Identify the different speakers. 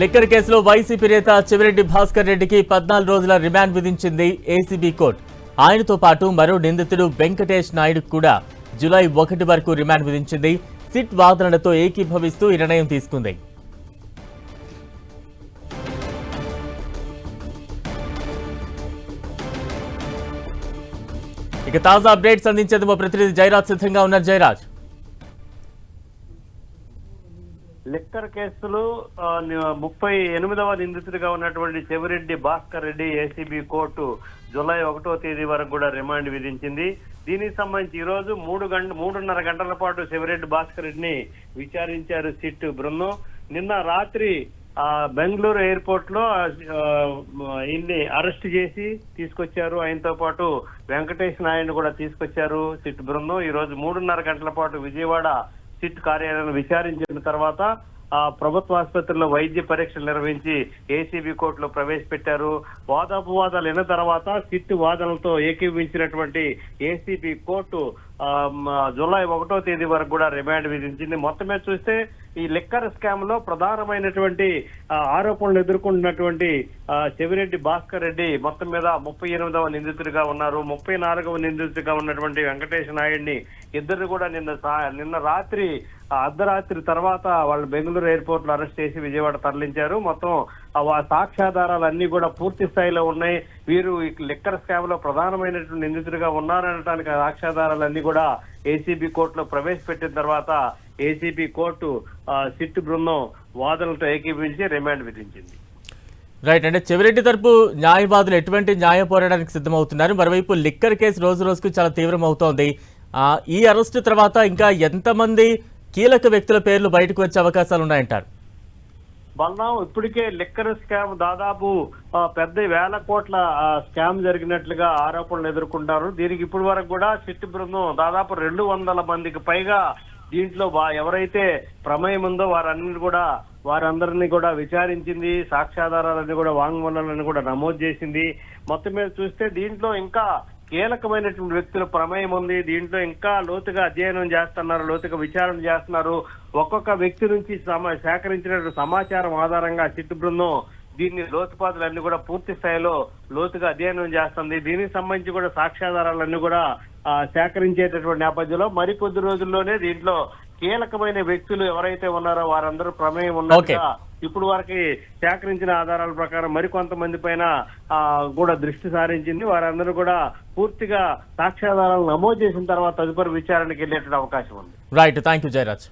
Speaker 1: Liquor కేసులో YCP నేత చెవిరెడ్డి భాస్కర్ రెడ్డికి పద్నాలుగు రోజుల రిమాండ్ విధించింది ఏసీబీ కోర్టు. ఆయనతో పాటు మరో నిందితుడు వెంకటేష్ నాయుడు కూడా జులై ఒకటి వరకు రిమాండ్ విధించింది. సిట్ వాదనలతో ఏకీభవిస్తూ ఈ నిర్ణయం తీసుకుంది. ఇక తాజా అప్డేట్స్ అందించేందుకు ప్రతినిధి జయరాజ్ సిద్ధంగా ఉన్నారు జయరాజ్
Speaker 2: లిక్కర్ కేసులు ముప్పై ఎనిమిదవ నిందితుడిగా ఉన్నటువంటి Chevireddy Bhaskar Reddy ACB court July ఒకటో తేదీ వరకు కూడా రిమాండ్ విధించింది. దీనికి సంబంధించి ఈ రోజు మూడు గంట మూడున్నర గంటల పాటు చెవిరెడ్డి భాస్కర్ రెడ్డిని విచారించారు సిట్ బృందం. నిన్న రాత్రి ఆ బెంగళూరు ఎయిర్పోర్ట్లో ఇన్ని అరెస్ట్ చేసి తీసుకొచ్చారు. ఆయనతో పాటు వెంకటేష్ నాయుడు కూడా తీసుకొచ్చారు సిట్ బృందం. ఈ రోజు మూడున్నర గంటల పాటు విజయవాడ సిట్ కార్యాలయాన్ని విచారించిన తర్వాత ప్రభుత్వ ఆసుపత్రిలో వైద్య పరీక్షలు నిర్వహించి ఏసీబీ కోర్టులో ప్రవేశపెట్టారు. వాదాపవాదాలు అయిన తర్వాత సిట్ వాదనలతో ఏకీభించినటువంటి ఏసీబీ కోర్టు జూలై ఒకటో తేదీ వరకు కూడా రిమాండ్ విధించింది. మొత్తం మీద చూస్తే ఈ లిక్కర్ స్కామ్లో ప్రధానమైనటువంటి ఆరోపణలు ఎదుర్కొంటున్నటువంటి చెవిరెడ్డి భాస్కర్ రెడ్డి మొత్తం మీద ముప్పై ఎనిమిదవ నిందితుడిగా ఉన్నారు. ముప్పై నాలుగవ నిందితుడిగా ఉన్నటువంటి వెంకటేష్ నాయుడిని ఇద్దరు కూడా నిన్న సా- నిన్న రాత్రి అర్ధరాత్రి తర్వాత వాళ్ళు బెంగళూరు ఎయిర్పోర్ట్లో అరెస్ట్ చేసి విజయవాడ తరలించారు. మొత్తం వా- సాక్ష్యాధారాలు అన్ని కూడా పూర్తి స్థాయిలో ఉన్నాయి. వీరు లిక్కర్ స్కామ్లో ప్రధానమైనటువంటి నిందితుడిగా ఉన్నారనడానికి ఆ సాక్ష్యాధారాలన్నీ కూడా ఏసీబీ కోర్టులో ప్రవేశపెట్టిన తర్వాత ఏసీబీ కోర్టు సిట్ బృందం వాదనలతో ఏకీపించి రిమాండ్ విధించింది.
Speaker 1: రైట్. అంటే చెవిరెడ్డి తరపు న్యాయవాదులు ఎటువంటి న్యాయ పోరాటానికి సిద్ధమవుతున్నారు? మరోవైపు లిక్కర్ కేసు రోజు రోజుకు చాలా తీవ్రమవుతోంది. ఈ అరెస్ట్ తర్వాత ఇంకా ఎంతమంది కీలక వ్యక్తుల పేర్లు బయటకు వచ్చే అవకాశాలు ఉన్నాయంటారు.
Speaker 2: బలరాం ఇప్పటికే లిక్కర్ స్కామ్ దాదాపు పెద్ద వేల కోట్ల స్కామ్ జరిగినట్లుగా ఆరోపణలు ఎదుర్కొంటారు. దీనికి ఇప్పటి వరకు కూడా సిట్ బృందం దాదాపు రెండు వందల మందికి పైగా దీంట్లో ఎవరైతే ప్రమేయం ఉందో వారన్నిటి కూడా వారందరినీ కూడా విచారించింది సాక్ష్యాధారాలన్నీ కూడా వాంగ్మూలాలను కూడా నమోదు చేసింది. మొత్తం మీద చూస్తే దీంట్లో ఇంకా కీలకమైనటువంటి వ్యక్తుల ప్రమేయం ఉంది. దీంట్లో ఇంకా లోతుగా అధ్యయనం చేస్తున్నారు లోతుగా విచారణ చేస్తున్నారు. ఒక్కొక్క వ్యక్తి నుంచి సేకరించిన సమాచారం ఆధారంగా చిట్టు బృందం దీన్ని లోతుపాతులన్నీ కూడా పూర్తి స్థాయిలో లోతుగా అధ్యయనం చేస్తుంది. దీనికి సంబంధించి కూడా సాక్ష్యాధారాలన్నీ కూడా సేకరించేటటువంటి నేపథ్యంలో మరికొద్ది రోజుల్లోనే దీంట్లో కీలకమైన వ్యక్తులు ఎవరైతే ఉన్నారో వారందరూ ప్రమేయం ఉన్నట్టుగా ఇప్పుడు వారికి సేకరించిన ఆధారాల ప్రకారం మరికొంతమంది పైన ఆ, కూడా దృష్టి సారించింది. వారందరూ కూడా పూర్తిగా సాక్ష్యాధారాలు నమోదు చేసిన తర్వాత తదుపరి విచారణకి వెళ్ళేటువంటి అవకాశం ఉంది.
Speaker 1: Right thank you Jayaraj